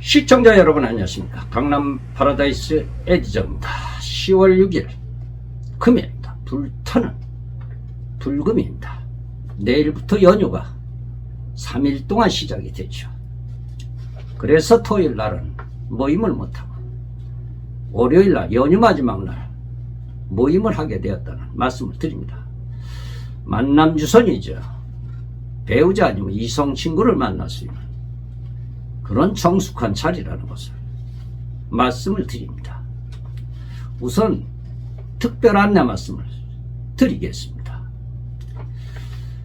시청자 여러분 안녕하십니까? 강남 파라다이스 에디저입니다. 10월 6일 금요일입니다. 불타는 불금입니다. 내일부터 연휴가 3일 동안 시작이 되죠. 그래서 토요일 날은 모임을 못하고 월요일 날 연휴 마지막 날 모임을 하게 되었다는 말씀을 드립니다. 만남 주선이죠. 배우자 아니면 이성 친구를 있는 그런 정숙한 자리라는 것을 말씀을 드립니다. 우선 특별 안내 말씀을 드리겠습니다.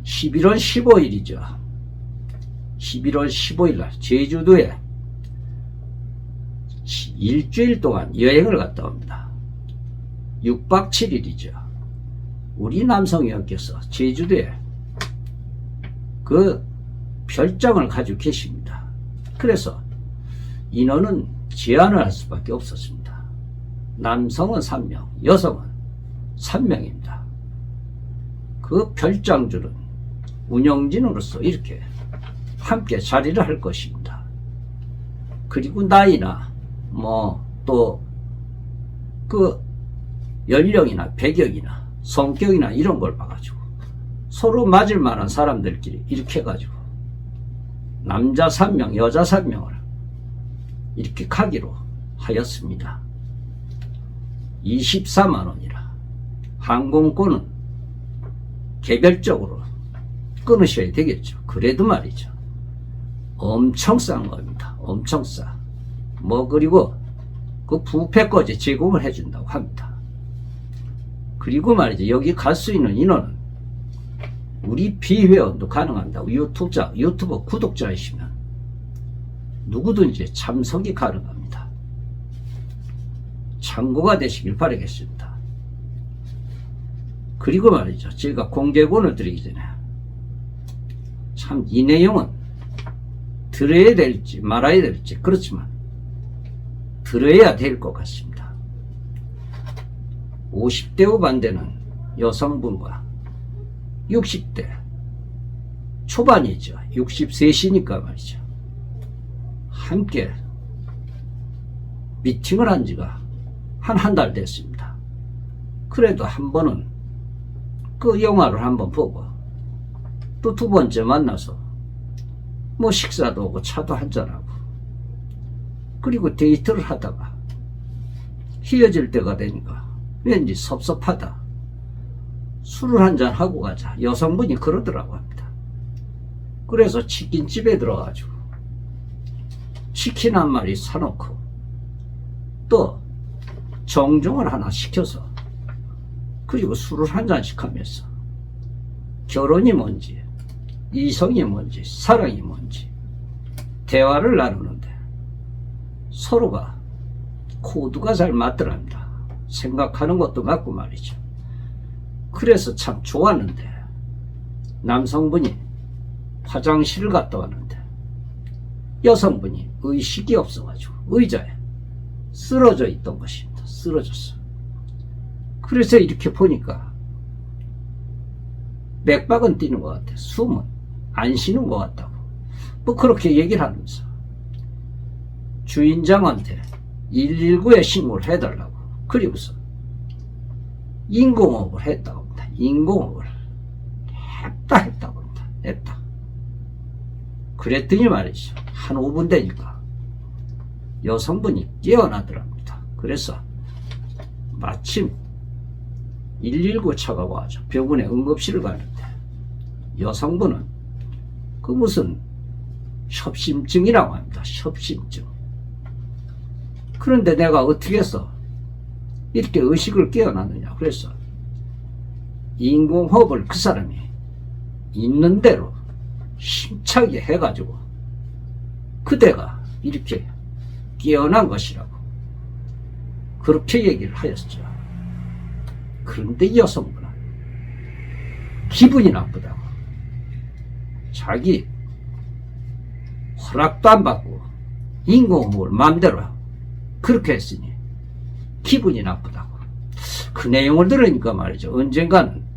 11월 15일이죠. 11월 15일 날 제주도에 일주일 동안 여행을 갔다 옵니다. 6박 7일이죠. 우리 남성이었께서 제주도에 그 별장을 가지고 계십니다. 그래서 인원은 제한을 할 수밖에 없었습니다. 남성은 3명, 여성은 3명입니다. 그 별장주는 운영진으로서 이렇게 함께 자리를 할 것입니다. 그리고 나이나 뭐 또 그 연령이나 배경이나 성격이나 이런 걸 봐가지고 서로 맞을 만한 사람들끼리 이렇게 해가지고 남자 3명, 여자 3명을 이렇게 가기로 하였습니다. 24만 원이라 항공권은 개별적으로 끊으셔야 되겠죠. 그래도 말이죠. 엄청 싼 겁니다. 엄청 싸. 뭐 그리고 그 부패까지 제공을 해준다고 합니다. 그리고 말이죠. 여기 갈 수 있는 인원은 우리 비회원도 가능합니다. 유튜브자, 유튜브 구독자이시면 누구든지 참석이 가능합니다. 참고가 되시길 바라겠습니다. 그리고 말이죠. 제가 공개권을 드리기 전에 참 이 내용은 들어야 될지 말아야 될지 그렇지만 들어야 될 것 같습니다. 50대 후반대는 여성분과 60대 초반이죠. 63시니까 말이죠. 함께 미팅을 한 지가 한 한 달 됐습니다. 그래도 한 번은 그 영화를 한 번 보고 또 두 번째 만나서 뭐 식사도 하고 차도 한잔하고 그리고 데이트를 하다가 헤어질 때가 되니까 왠지 섭섭하다. 술을 한 잔 하고 가자. 여성분이 그러더라고 합니다. 그래서 치킨집에 들어가지고 치킨 한 마리 사놓고 또 정종을 하나 시켜서 그리고 술을 한 잔씩 하면서 결혼이 뭔지 이성이 뭔지 사랑이 뭔지 대화를 나누는데 서로가 코드가 잘 맞더랍니다. 생각하는 것도 맞고 말이죠. 그래서 참 좋았는데 남성분이 화장실을 갔다 왔는데 여성분이 의식이 없어가지고 의자에 쓰러져 있던 것입니다. 쓰러졌어. 그래서 이렇게 보니까 맥박은 뛰는 것 같아. 숨은 안 쉬는 것 같다고. 뭐 그렇게 얘기를 하면서 주인장한테 119에 신고를 해달라고. 그리고서 인공호흡을 했다고. 인공호흡을 했다 했다고 합니다. 했다. 그랬더니 말이죠. 한 5분 되니까 여성분이 깨어나더랍니다. 그래서 마침 119 차가 와서 병원에 응급실을 가는데 여성분은 그 무슨 협심증이라고 합니다. 협심증. 그런데 내가 어떻게 해서 이렇게 의식을 깨어났느냐. 그래서 인공호흡을 그 사람이 있는 대로 힘차게 해가지고 그대가 이렇게 깨어난 것이라고 그렇게 얘기를 하였죠. 그런데 이 여성분은 기분이 나쁘다고 자기 허락도 안 받고 인공호흡을 마음대로 그렇게 했으니 기분이 나쁘다고 그 내용을 들으니까 말이죠 언젠가는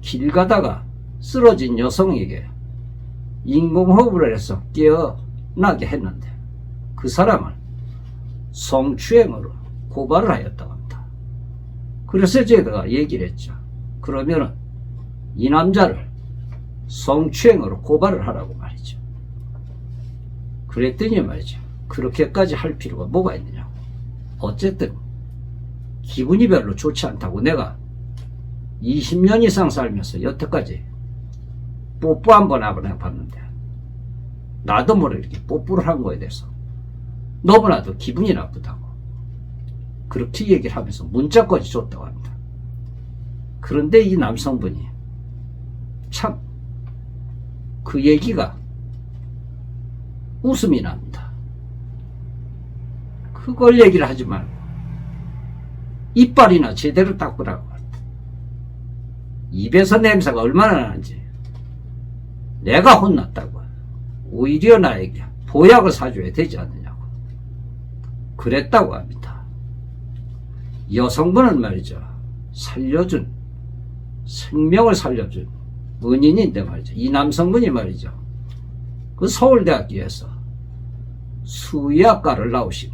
길 가다가 쓰러진 여성에게 인공호흡을 해서 깨어나게 했는데 그 사람을 성추행으로 고발을 하였다고 합니다. 그래서 제가 얘기를 했죠. 그러면은 이 남자를 성추행으로 고발을 하라고 말이죠. 그랬더니 말이죠. 그렇게까지 할 필요가 뭐가 있느냐고. 어쨌든 기분이 별로 좋지 않다고 내가 20년 이상 살면서 여태까지 뽀뽀 한 번 하고 해봤는데 나도 모르게 이렇게 뽀뽀를 한 거에 대해서 너무나도 기분이 나쁘다고 그렇게 얘기를 하면서 문자까지 줬다고 합니다. 그런데 이 남성분이 참 그 얘기가 웃음이 납니다. 그걸 얘기를 하지 말고 이빨이나 제대로 닦으라고 입에서 냄새가 얼마나 나는지. 내가 혼났다고. 오히려 나에게 보약을 사줘야 되지 않느냐고. 그랬다고 합니다. 여성분은 말이죠. 살려준 생명을 살려준 은인인데 말이죠. 이 남성분이 말이죠. 그 서울대학교에서 수의학과를 나오신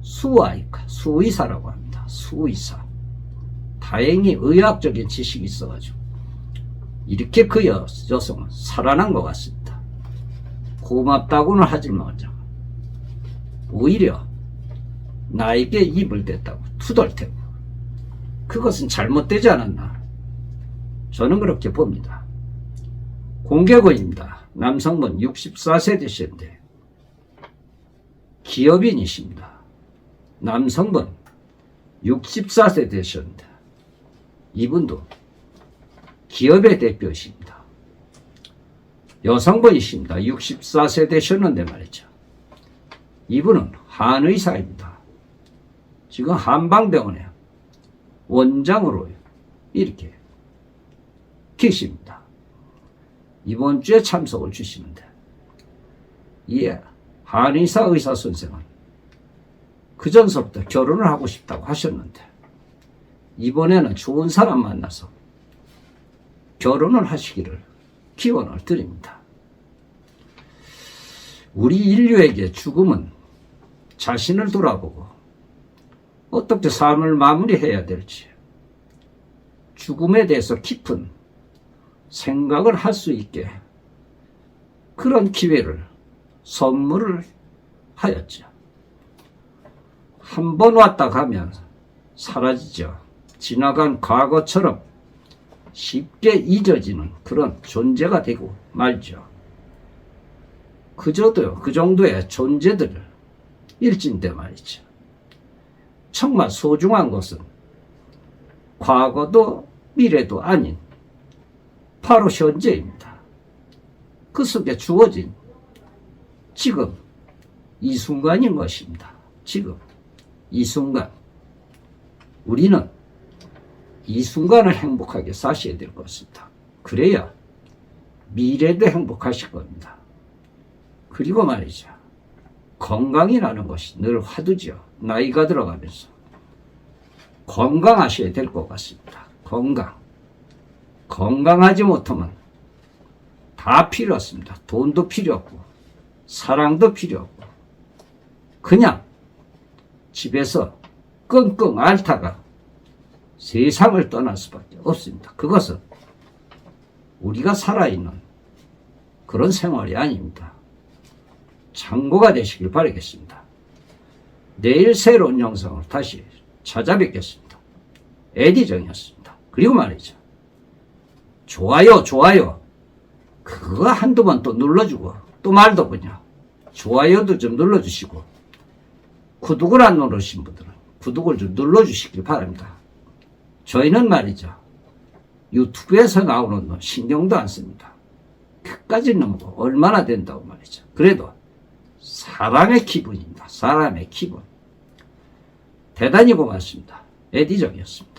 수의과 수의사라고 합니다. 수의사 다행히 의학적인 지식이 있어가지고 이렇게 그 여, 여성은 살아난 것 같습니다. 고맙다고는 하지 말자. 오히려 나에게 입을 댔다고 투덜대고 그것은 잘못되지 않았나 저는 그렇게 봅니다. 공개고입니다. 남성분 64세 되셨는데 기업인이십니다. 남성분 64세 되셨는데 이분도 기업의 대표이십니다. 여성분이십니다. 64세 되셨는데 말이죠. 이분은 한의사입니다. 지금 한방병원에 원장으로 이렇게 계십니다. 이번 주에 참석을 주시는데, 이 한의사 의사 선생은 그 전서부터 결혼을 하고 싶다고 하셨는데, 이번에는 좋은 사람 만나서 결혼을 하시기를 기원을 드립니다. 우리 인류에게 죽음은 자신을 돌아보고 어떻게 삶을 마무리해야 될지 죽음에 대해서 깊은 생각을 할 수 있게 그런 기회를 선물을 하였죠. 한 번 왔다 가면 사라지죠. 지나간 과거처럼 쉽게 잊어지는 그런 존재가 되고 말죠. 그저도요, 그 정도의 존재들을 일진데 말이죠. 정말 소중한 것은 과거도 미래도 아닌 바로 현재입니다. 그 속에 주어진 지금 이 순간인 것입니다. 지금 이 순간 우리는 이 순간을 행복하게 사셔야 될 것입니다. 그래야 미래도 행복하실 겁니다. 그리고 말이죠. 건강이라는 것이 늘 화두죠. 나이가 들어가면서. 건강하셔야 될 것 같습니다. 건강. 건강하지 못하면 다 필요 없습니다. 돈도 필요 없고, 사랑도 필요 없고, 그냥 집에서 끙끙 앓다가 세상을 떠날 수밖에 없습니다. 그것은 우리가 살아있는 그런 생활이 아닙니다. 참고가 되시길 바라겠습니다. 내일 새로운 영상을 다시 찾아뵙겠습니다. 에디정이었습니다. 그리고 말이죠. 좋아요, 좋아요. 그거 한두 번 또 눌러주고, 또 그냥. 좋아요도 좀 눌러주시고, 구독을 안 누르신 분들은 구독을 좀 눌러주시길 바랍니다. 저희는 말이죠. 유튜브에서 나오는 거 신경도 안 씁니다. 끝까지 넘고 얼마나 된다고 말이죠. 그래도 사람의 기분입니다. 사람의 기분. 대단히 고맙습니다. 에디정이었습니다.